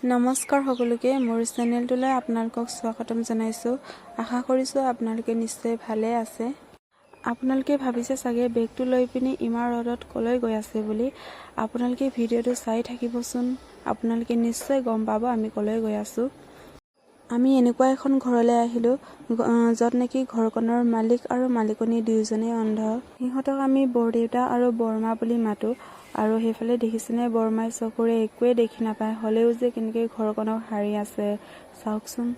নমস্কাৰ সকলোকে মোৰ চেনেলটোলৈ আপোনালোকক স্বাগতম জনাইছোঁ। আশা কৰিছোঁ আপোনালোকে নিশ্চয় ভালে আছে। আপোনালোকে ভাবিছে চাগে বেগটো লৈ পিনি ইমান ৰ'দত ক'লৈ গৈ আছে বুলি। আপোনালোকে ভিডিঅ'টো চাই থাকিবচোন। আপোনালোকে নিশ্চয় গম পাব আমি ক'লৈ গৈ আছোঁ। আমি এনেকুৱা এখন ঘৰলৈ আহিলোঁ য'ত নেকি ঘৰখনৰ মালিক আৰু মালিকনী দুয়োজনেই অন্ধ। সিহঁতক আমি বৰদেউতা আৰু বৰমা বুলি মাতোঁ। আৰু সেইফালে দেখিছেনে? বৰমাই চকুৰে একোৱেই দেখি নাপায়। হ'লেও যে কেনেকৈ ঘৰখনক সাৰি আছে চাওকচোন।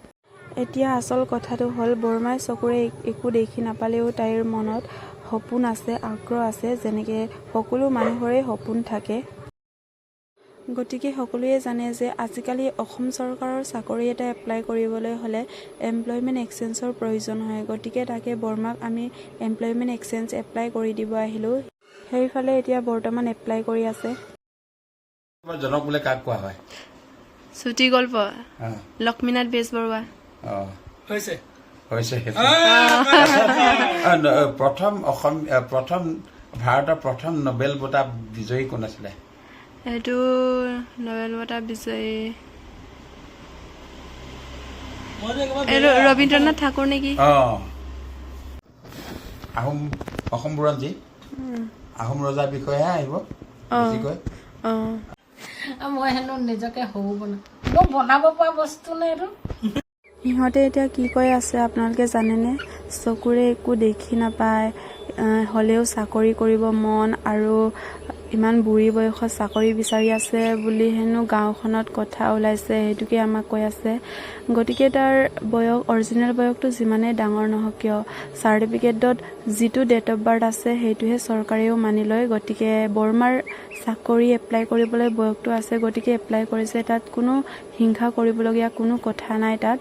এতিয়া আচল কথাটো হ'ল বৰমাই চকুৰে এক- দেখি নাপালেও তাইৰ মনত সপোন আছে আগ্ৰহ আছে যেনেকৈ সকলো মানুহৰে সপোন থাকে। গতিকে সকলোৱে জানে যে আজিকালি অসম চৰকাৰৰ চাকৰি এটা এপ্লাই কৰিবলৈ হ'লে এমপ্লয়মেণ্ট এক্সচেঞ্জৰ প্ৰয়োজন হয়। গতিকে তাকে বৰ্মাক আমি এমপ্লয়মেণ্ট এক্সচেঞ্জ এপ্লাই কৰি দিব আহিলোঁ। সেইফালে এতিয়া বৰ্তমান এপ্লাই কৰি আছে। তোমাৰ জনক বোলে কাক কোৱা হয়? চুটি গল্প লক্ষ্মীনাথ বেজবৰুৱা হৈছে। প্ৰথম অসম প্ৰথম ভাৰতৰ প্ৰথম নবেল বঁটা বিজয়ী কোন আছিলে? এইটো নবেল বঁটা বিজয়ী। ৰবীন্দ্ৰনাথ ঠাকুৰ নেকি? অ। আহোম অসম বুৰঞ্জী? আহোম ৰজাৰ বিষয়েহে আহিব বেছিকৈ। মই হেনো নিজকে সৰু বনাওঁ মই বনাব পৰা বস্তু নে এইটো? সিহঁতে এতিয়া কি কৈ আছে আপোনালোকে জানেনে? চকুৰে একো দেখি নাপায় হ'লেও চাকৰি কৰিব মন আৰু ইমান বুঢ়ী বয়সত চাকৰি বিচাৰি আছে বুলি হেনো গাঁওখনত কথা ওলাইছে সেইটোকে আমাক কৈ আছে। গতিকে তাৰ বয়স অৰিজিনেল বয়সটো যিমানেই ডাঙৰ নহওক কিয় চাৰ্টিফিকেটত যিটো ডেট অফ বাৰ্থ আছে সেইটোহে চৰকাৰেও মানি লয়। গতিকে বৰমাৰ চাকৰি এপ্লাই কৰিবলৈ বয়সটো আছে গতিকে এপ্লাই কৰিছে। তাত কোনো হিংসা কৰিবলগীয়া কোনো কথা নাই তাত।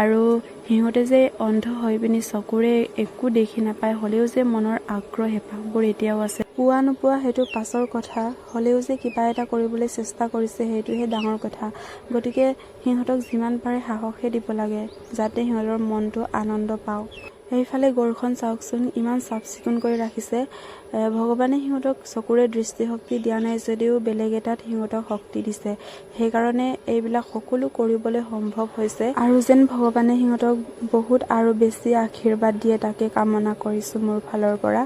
আৰু সিহঁতে যে অন্ধ হৈ পিনি চকুৰে একো দেখি নাপায় হ'লেও যে মনৰ আগ্ৰহ হেঁপাহবোৰ এতিয়াও আছে। পোৱা নোপোৱা সেইটো পাছৰ কথা। হ'লেও যে কিবা এটা কৰিবলৈ চেষ্টা কৰিছে সেইটোহে ডাঙৰ কথা। গতিকে সিহঁতক যিমান পাৰে সাহসে দিব লাগে যাতে সিহঁতৰ মনটো আনন্দ পাওক। সেইফালে গৰুখন চাওকচোন ইমান চাফ চিকুণ কৰি ৰাখিছে। ভগৱানে সিহঁতক চকুৰে দৃষ্টিশক্তি দিয়া নাই যদিও বেলেগ এটাত সিহঁতক শক্তি দিছে। সেইকাৰণে এইবিলাক সকলো কৰিবলৈ সম্ভৱ হৈছে। আৰু যেন ভগৱানে সিহঁতক বহুত আৰু বেছি আশীৰ্বাদ দিয়ে তাকে কামনা কৰিছোঁ মোৰ ফালৰ পৰা।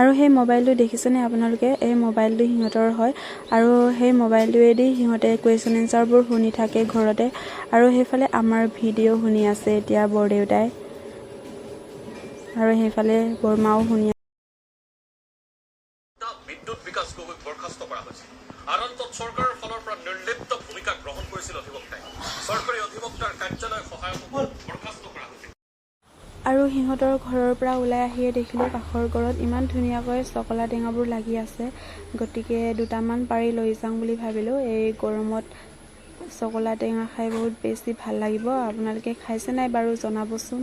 আৰু সেই মোবাইলটো দেখিছেনে আপোনালোকে? এই মোবাইলটো সিহঁতৰ হয়। আৰু সেই মোবাইলটোৱেদি সিহঁতে কুৱেশ্যন এনচাৰবোৰ শুনি থাকে ঘৰতে। আৰু সেইফালে আমাৰ ভিডিঅ' শুনি আছে এতিয়া বৰদেউতাই। আৰু সেইফালে বৰমাও শুনি আছে। বিদ্যুৎ বিকাশ গগৈক বৰ্খাস্ত কৰা হৈছে ফালৰ পৰা নিৰ্লিপ্ত ভূমিকা গ্ৰহণ কৰিছিল অধিবক্তাই চৰকাৰী অধিবক্তাৰ কাৰ্যালয় সহায়ককো বৰ্খাস্ত কৰা হৈছে আৰু সিহঁতৰ ঘৰৰ পৰা ওলাই আহিয়ে দেখিলোঁ কাষৰ ঘৰত ইমান ধুনীয়াকৈ চকলা টেঙাবোৰ লাগি আছে। গতিকে দুটামান পাৰি লৈ যাওঁ বুলি ভাবিলোঁ। এই গৰমত চকলা টেঙা খাই বহুত বেছি ভাল লাগিব। আপোনালোকে খাইছে নাই বাৰু জনাবচোন।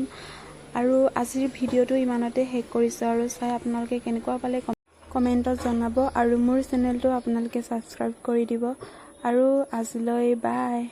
আৰু আজিৰ ভিডিঅ'টো ইমানতে শেষ কৰিছোঁ আৰু চাই আপোনালোকে কেনেকুৱা পালে কম- কমেণ্টত জনাব আৰু মোৰ চেনেলটো আপোনালোকে ছাবস্ক্ৰাইব কৰি দিব। আৰু আজিলৈ বাই।